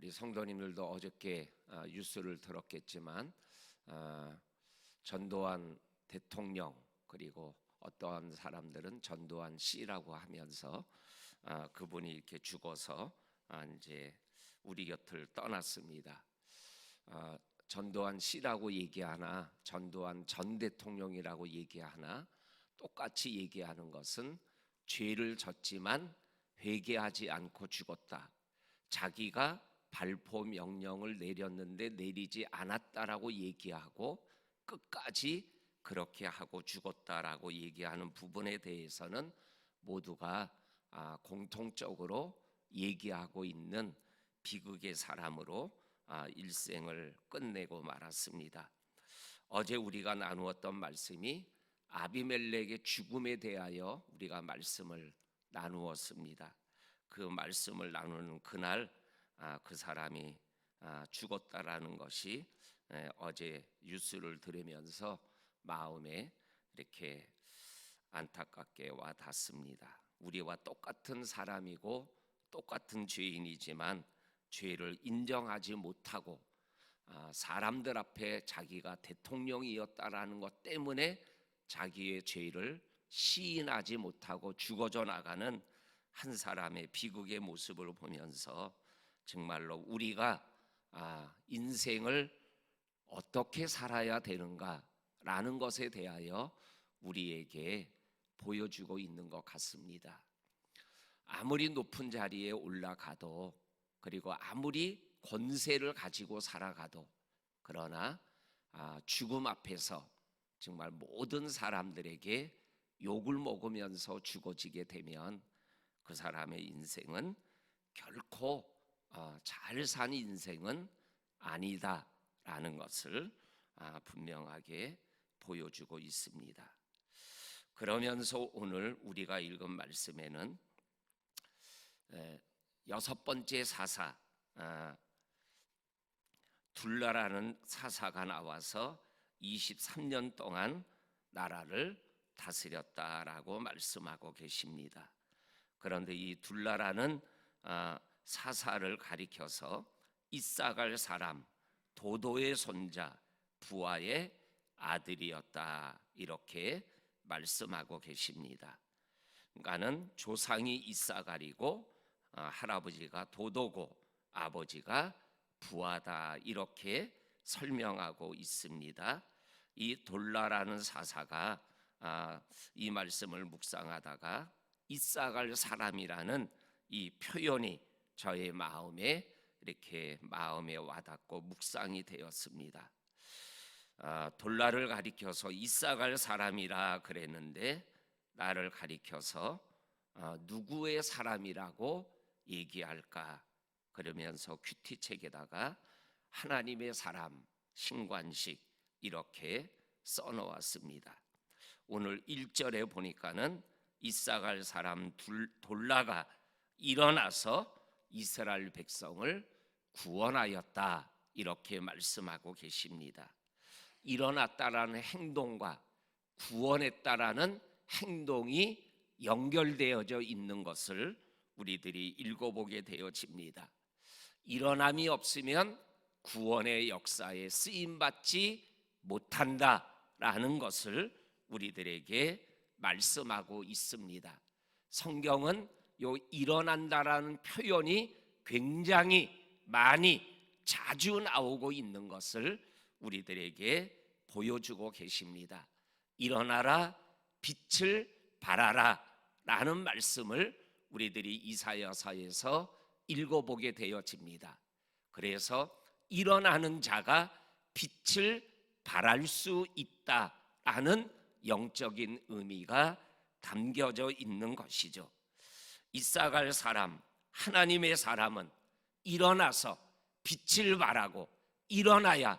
우리 성도님들도 어저께 아, 뉴스를 들었겠지만 아, 전두환 대통령 그리고 어떠한 사람들은 전두환 씨라고 하면서 아, 그분이 이렇게 죽어서 아, 이제 우리 곁을 떠났습니다. 아, 전두환 씨라고 얘기하나 전두환 전 대통령이라고 얘기하나 똑같이 얘기하는 것은 죄를 졌지만 회개하지 않고 죽었다. 자기가 발포 명령을 내렸는데 내리지 않았다라고 얘기하고 끝까지 그렇게 하고 죽었다라고 얘기하는 부분에 대해서는 모두가 아, 공통적으로 얘기하고 있는 비극의 사람으로 아, 일생을 끝내고 말았습니다. 어제 우리가 나누었던 말씀이 아비멜렉의 죽음에 대하여 우리가 말씀을 나누었습니다. 그 말씀을 나누는 그날 아, 그 사람이 아, 죽었다라는 것이 에, 어제 뉴스를 들으면서 마음에 이렇게 안타깝게 와 닿습니다. 우리와 똑같은 사람이고 똑같은 죄인이지만 죄를 인정하지 못하고 아, 사람들 앞에 자기가 대통령이었다라는 것 때문에 자기의 죄를 시인하지 못하고 죽어져 나가는 한 사람의 비극의 모습을 보면서 정말로 우리가 아, 인생을 어떻게 살아야 되는가라는 것에 대하여 우리에게 보여주고 있는 것 같습니다. 아무리 높은 자리에 올라가도 그리고 아무리 권세를 가지고 살아가도 그러나 아, 죽음 앞에서 정말 모든 사람들에게 욕을 먹으면서 죽어지게 되면 그 사람의 인생은 결코 어, 잘 산 인생은 아니다라는 것을 아, 분명하게 보여주고 있습니다. 그러면서 오늘 우리가 읽은 말씀에는 에, 여섯 번째 사사 아, 둘라라는 사사가 나와서 23년 동안 나라를 다스렸다라고 말씀하고 계십니다. 그런데 이 둘라라는 아, 사사를 가리켜서 이사갈 사람 도도의 손자 부하의 아들이었다 이렇게 말씀하고 계십니다. 그러니까는 조상이 이사갈이고 아, 할아버지가 도도고 아버지가 부하다 이렇게 설명하고 있습니다. 이 돌라라는 사사가 아, 이 말씀을 묵상하다가 이사갈 사람이라는 이 표현이 저의 마음에 이렇게 마음에 와닿고 묵상이 되었습니다. 아, 돌라를 가리켜서 이사갈 사람이라 그랬는데 나를 가리켜서 아, 누구의 사람이라고 얘기할까 그러면서 큐티책에다가 하나님의 사람 신관식 이렇게 써놓았습니다. 오늘 1절에 보니까는 이사갈 사람 둘, 돌라가 일어나서 이스라엘 백성을 구원하였다 이렇게 말씀하고 계십니다. 일어났다라는 행동과 구원했다라는 행동이 연결되어져 있는 것을 우리들이 읽어보게 되어집니다. 일어남이 없으면 구원의 역사에 쓰임 받지 못한다라는 것을 우리들에게 말씀하고 있습니다. 성경은 요 일어난다라는 표현이 굉장히 많이 자주 나오고 있는 것을 우리들에게 보여주고 계십니다. 일어나라 빛을 발하라 라는 말씀을 우리들이 이사야서에서 읽어보게 되어집니다. 그래서 일어나는 자가 빛을 발할 수 있다라는 영적인 의미가 담겨져 있는 것이죠. 이사갈 사람, 하나님의 사람은 일어나서 빛을 발하고 일어나야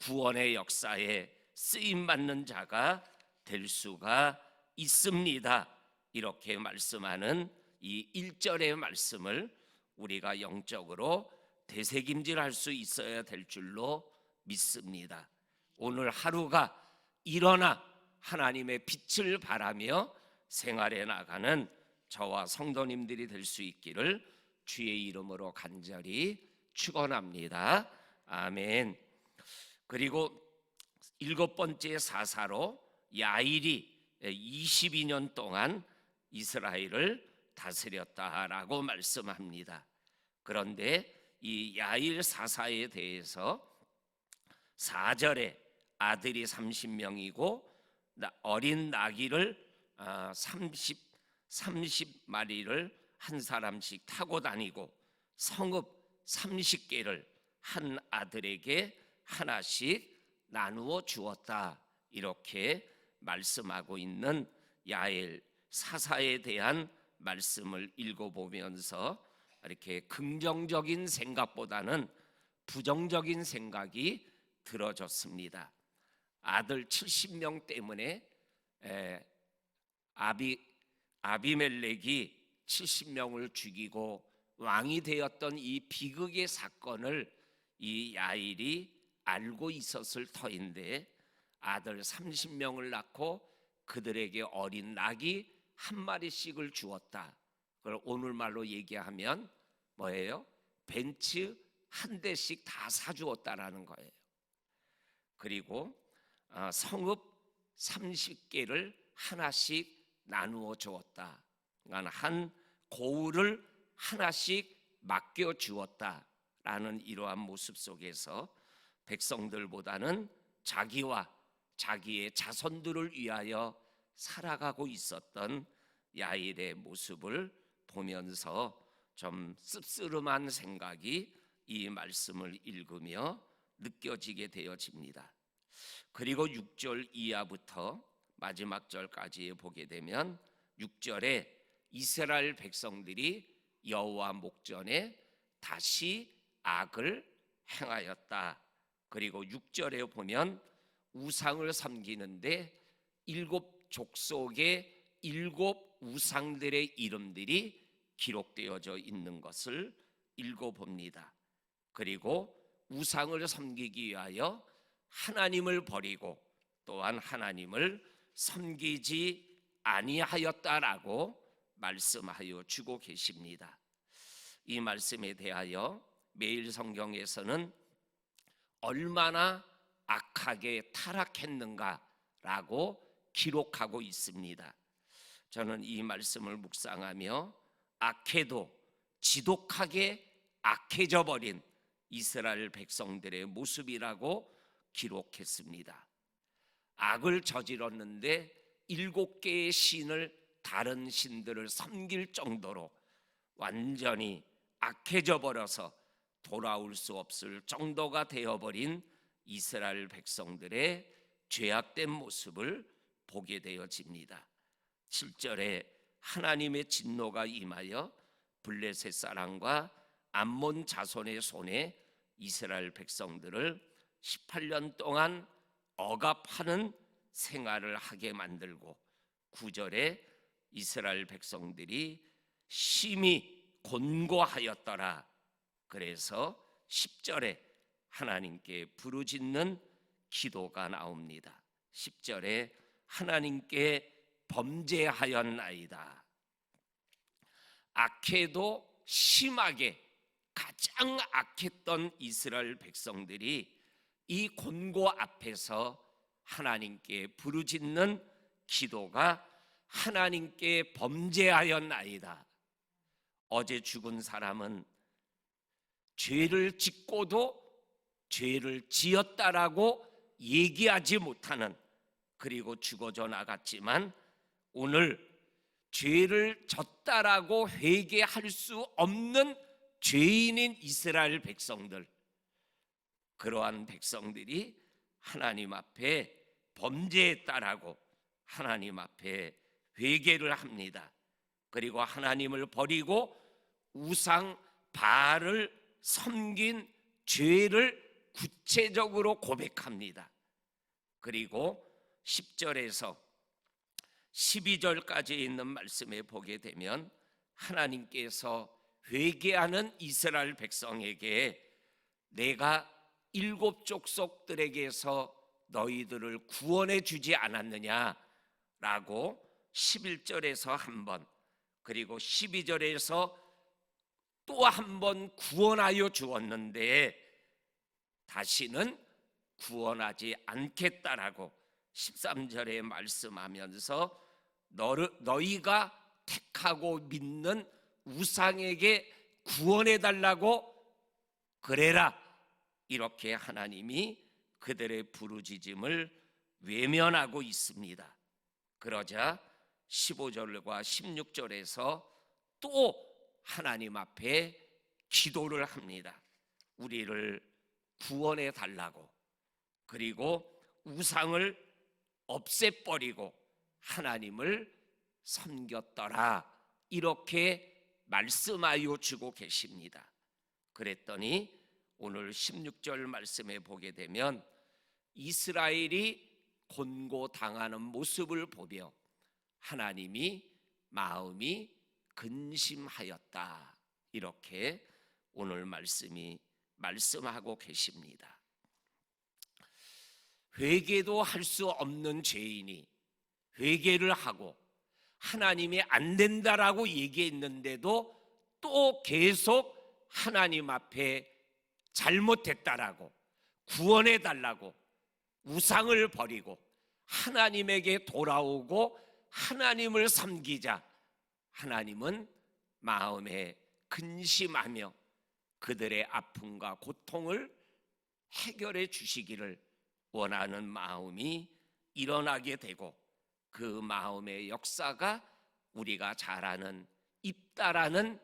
구원의 역사에 쓰임 받는 자가 될 수가 있습니다. 이렇게 말씀하는 이 1절의 말씀을 우리가 영적으로 되새김질할 수 있어야 될 줄로 믿습니다. 오늘 하루가 일어나 하나님의 빛을 바라며 생활해 나가는 저와 성도님들이 될 수 있기를 주의 이름으로 간절히 축원합니다. 아멘. 그리고 일곱 번째 사사로 야일이 22년 동안 이스라엘을 다스렸다라고 말씀합니다. 그런데 이 야일 사사에 대해서 4절에 아들이 30명이고 어린 나귀를 30 30마리를 한 사람씩 타고 다니고 성읍 30개를 한 아들에게 하나씩 나누어 주었다. 이렇게 말씀하고 있는 야엘 사사에 대한 말씀을 읽어보면서 이렇게 긍정적인 생각보다는 부정적인 생각이 들어졌습니다. 아들 70명 때문에 에, 아비 아비멜렉이 70명을 죽이고 왕이 되었던 이 비극의 사건을 이 야일이 알고 있었을 터인데 아들 30명을 낳고 그들에게 어린 낙이 한 마리씩을 주었다. 그걸 오늘 말로 얘기하면 뭐예요? 벤츠 한 대씩 다 사주었다라는 거예요. 그리고 어, 성읍 30개를 하나씩 나누어 주었다. 그러니까 한 고울을 하나씩 맡겨 주었다라는 이러한 모습 속에서 백성들보다는 자기와 자기의 자손들을 위하여 살아가고 있었던 야일의 모습을 보면서 좀 씁쓸한 생각이 이 말씀을 읽으며 느껴지게 되어집니다. 그리고 6절 이하부터 마지막 절까지 보게 되면 6절에 이스라엘 백성들이 여호와 목전에 다시 악을 행하였다. 그리고 6절에 보면 우상을 섬기는데 일곱 족속의 일곱 우상들의 이름들이 기록되어져 있는 것을 읽어봅니다. 그리고 우상을 섬기기 위하여 하나님을 버리고 또한 하나님을 섬기지 아니하였다라고 말씀하여 주고 계십니다. 이 말씀에 대하여 매일 성경에서는 얼마나 악하게 타락했는가라고 기록하고 있습니다. 저는 이 말씀을 묵상하며 악해도 지독하게 악해져 버린 이스라엘 백성들의 모습이라고 기록했습니다. 악을 저질렀는데 일곱 개의 신을 다른 신들을 섬길 정도로 완전히 악해져 버려서 돌아올 수 없을 정도가 되어버린 이스라엘 백성들의 죄악된 모습을 보게 되어집니다. 7절에 하나님의 진노가 임하여 블레셋 사람과 암몬 자손의 손에 이스라엘 백성들을 18년 동안 억압하는 생활을 하게 만들고 9절에 이스라엘 백성들이 심히 곤고하였더라. 그래서 10절에 하나님께 부르짖는 기도가 나옵니다. 10절에 하나님께 범죄하였나이다. 악해도 심하게 가장 악했던 이스라엘 백성들이 이 곤고 앞에서 하나님께 부르짖는 기도가 하나님께 범죄하였나이다. 어제 죽은 사람은 죄를 짓고도 죄를 지었다라고 얘기하지 못하는 그리고 죽어져 나갔지만 오늘 죄를 졌다라고 회개할 수 없는 죄인인 이스라엘 백성들 그러한 백성들이 하나님 앞에 범죄했다라고 하나님 앞에 회개를 합니다. 그리고 하나님을 버리고 우상 바알을 섬긴 죄를 구체적으로 고백합니다. 그리고 10절에서 12절까지 있는 말씀에 보게 되면 하나님께서 회개하는 이스라엘 백성에게 내가 일곱 족속들에게서 너희들을 구원해 주지 않았느냐라고 11절에서 한 번, 그리고 12절에서 또 한 번 구원하여 주었는데 다시는 구원하지 않겠다라고 13절에 말씀하면서 너를, 너희가 택하고 믿는 우상에게 구원해 달라고 그래라 이렇게 하나님이 그들의 부르짖음을 외면하고 있습니다. 그러자 15절과 16절에서 또 하나님 앞에 기도를 합니다. 우리를 구원해 달라고 그리고 우상을 없애버리고 하나님을 섬겼더라 이렇게 말씀하여 주고 계십니다. 그랬더니 오늘 16절 말씀에 보게 되면 이스라엘이 곤고 당하는 모습을 보며 하나님이 마음이 근심하였다. 이렇게 오늘 말씀이 말씀하고 계십니다. 회개도 할 수 없는 죄인이 회개를 하고 하나님이 안 된다라고 얘기했는데도 또 계속 하나님 앞에 잘못했다라고 구원해 달라고 우상을 버리고 하나님에게 돌아오고 하나님을 섬기자. 하나님은 마음에 근심하며 그들의 아픔과 고통을 해결해 주시기를 원하는 마음이 일어나게 되고 그 마음의 역사가 우리가 잘 아는 입다라는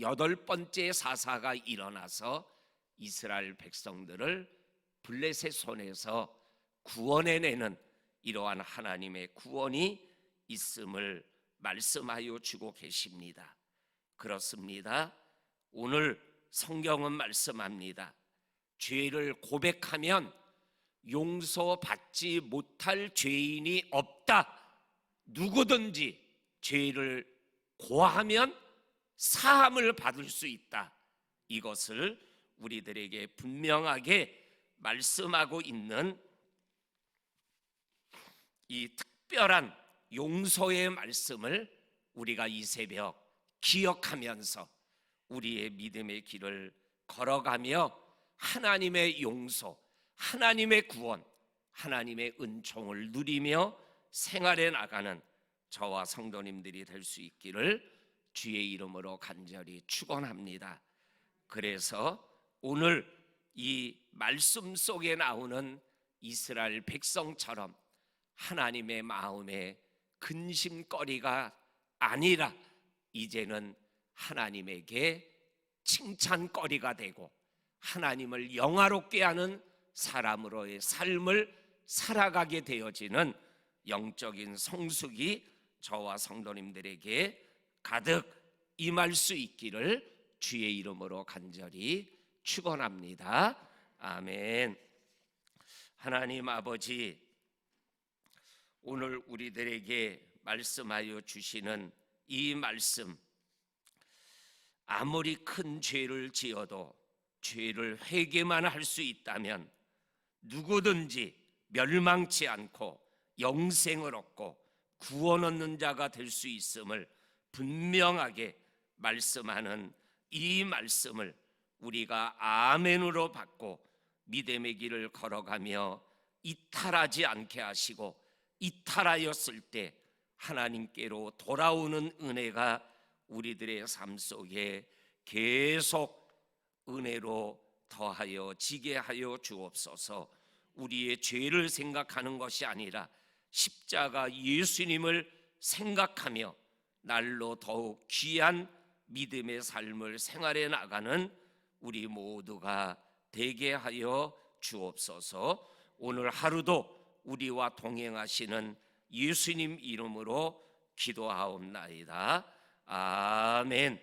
여덟 번째 사사가 일어나서 이스라엘 백성들을 블레셋 손에서 구원해내는 이러한 하나님의 구원이 있음을 말씀하여 주고 계십니다. 그렇습니다. 오늘 성경은 말씀합니다. 죄를 고백하면 용서받지 못할 죄인이 없다. 누구든지 죄를 고하면 사함을 받을 수 있다. 이것을 우리들에게 분명하게 말씀하고 있는 이 특별한 용서의 말씀을 우리가 이 새벽 기억하면서 우리의 믿음의 길을 걸어가며 하나님의 용서, 하나님의 구원, 하나님의 은총을 누리며 생활해 나가는 저와 성도님들이 될 수 있기를 주의 이름으로 간절히 축원합니다. 그래서 오늘 이 말씀 속에 나오는 이스라엘 백성처럼 하나님의 마음에 근심거리가 아니라 이제는 하나님에게 칭찬거리가 되고 하나님을 영화롭게 하는 사람으로의 삶을 살아가게 되어지는 영적인 성숙이 저와 성도님들에게 가득 임할 수 있기를 주의 이름으로 간절히 축원합니다. 아멘. 하나님 아버지 오늘 우리들에게 말씀하여 주시는 이 말씀 아무리 큰 죄를 지어도 죄를 회개만 할 수 있다면 누구든지 멸망치 않고 영생을 얻고 구원 얻는 자가 될 수 있음을 분명하게 말씀하는 이 말씀을 우리가 아멘으로 받고 믿음의 길을 걸어가며 이탈하지 않게 하시고 이탈하였을 때 하나님께로 돌아오는 은혜가 우리들의 삶 속에 계속 은혜로 더하여 지게 하여 주옵소서. 우리의 죄를 생각하는 것이 아니라 십자가 예수님을 생각하며 날로 더욱 귀한 믿음의 삶을 생활해 나가는 우리 모두가 되게 하여 주옵소서. 오늘 하루도 우리와 동행하시는 예수님 이름으로 기도하옵나이다. 아멘.